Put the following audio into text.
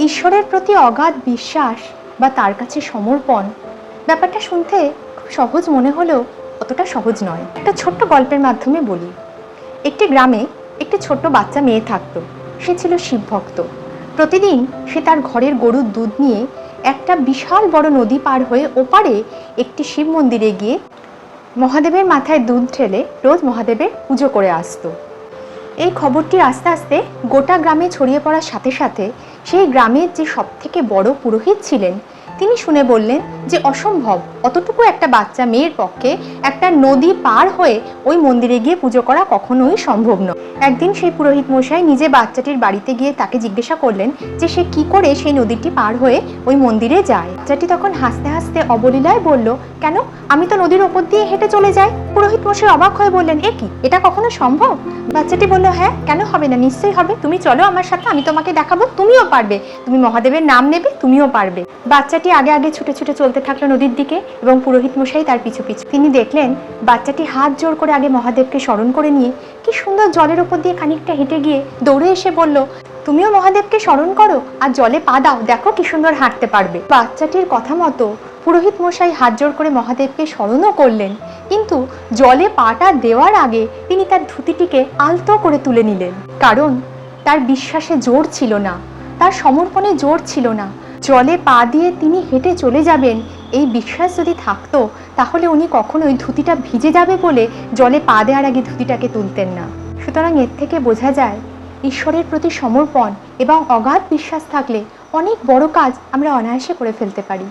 ঈশ্বরের প্রতি অগাধ বিশ্বাস বা তার কাছে সমর্পণ, ব্যাপারটা শুনতে খুব সহজ মনে হলেও অতটা সহজ নয়। একটা ছোট্ট গল্পের মাধ্যমে বলি। একটি গ্রামে একটি ছোট্ট বাচ্চা মেয়ে থাকতো। সে ছিল শিবভক্ত। প্রতিদিন সে তার ঘরের গরুর দুধ নিয়ে একটা বিশাল বড় নদী পার হয়ে ওপারে একটি শিব মন্দিরে গিয়ে মহাদেবের মাথায় দুধ ঢেলে রোজ মহাদেবের পুজো করে আসতো। এই খবরটি আস্তে আস্তে গোটা গ্রামে ছড়িয়ে পড়ার সাথে সাথে সেই গ্রামের যে সবথেকে বড় পুরোহিত ছিলেন, তিনি শুনে বললেন যে অসম্ভব, অতটুকু একটা বাচ্চা মেয়ের পক্ষে একটা নদী পার হয়ে ওই মন্দিরে গিয়ে পুজো করা কখনোই সম্ভব নয়। একদিন সেই পুরোহিত মশাই নিজে বাচ্চাটির বাড়িতে গিয়ে তাকে জিজ্ঞাসা করলেন যে সে কি করে সেই নদীটি পার হয়ে ওই মন্দিরে যায়। বাচ্চাটি তখন হাসতে হাসতে অবলীলায় বলল, কেন? আমি তো নদীর ওপর দিয়ে হেঁটে চলে যাই। পুরোহিত মশাই অবাক হয়ে বললেন, এ কি? এটা কখনো সম্ভব? বাচ্চাটি বলল হ্যাঁ কেন হবে না? নিশ্চয়ই হবে। তুমি চলো আমার সাথে, আমি তোমাকে দেখাবো, তুমিও পারবে। তুমি মহাদেবের নাম নেবে, তুমিও পারবে। বাচ্চাটি আগে আগে ছুটে ছুটে চলতে থাকল নদীর দিকে এবং পুরোহিত মশাই তার পিছু পিছু। তিনি দেখলেন, বাচ্চাটি হাত জোর করে আগে মহাদেবকে স্মরণ করে নিয়ে কি সুন্দর জলের ওপর দিয়ে খানিকটা হেঁটে গিয়ে দৌড়ে এসে বলল, তুমিও মহাদেবকে স্মরণ করো আর জলে পা দাও, দেখো কি সুন্দর হাঁটতে পারবে। বাচ্চাটির কথা মতো পুরোহিত মশাই হাত জোর করে মহাদেবকে স্মরণও করলেন। কিন্তু জলে পাটা দেওয়ার আগে তিনি তার ধুতিটিকে আলতো করে তুলে নিলেন। কারণ তার বিশ্বাসে জোর ছিল না। তার সমর্পণে জোর ছিল না। জলে পা দিয়ে তিনি হেঁটে চলে যাবেন। এই বিশ্বাস যদি থাকতো, তাহলে উনি কখনোই ধুতিটা ভিজে যাবে বলে জলে পা দেওয়ার আগে ধুতিটাকে তুলতেন না। সুতরাং এর থেকে বোঝা যায়, ঈশ্বরের প্রতি সমর্পণ এবং অগাধ বিশ্বাস থাকলে অনেক বড় কাজ আমরা অনায়াসে করে ফেলতে পারি।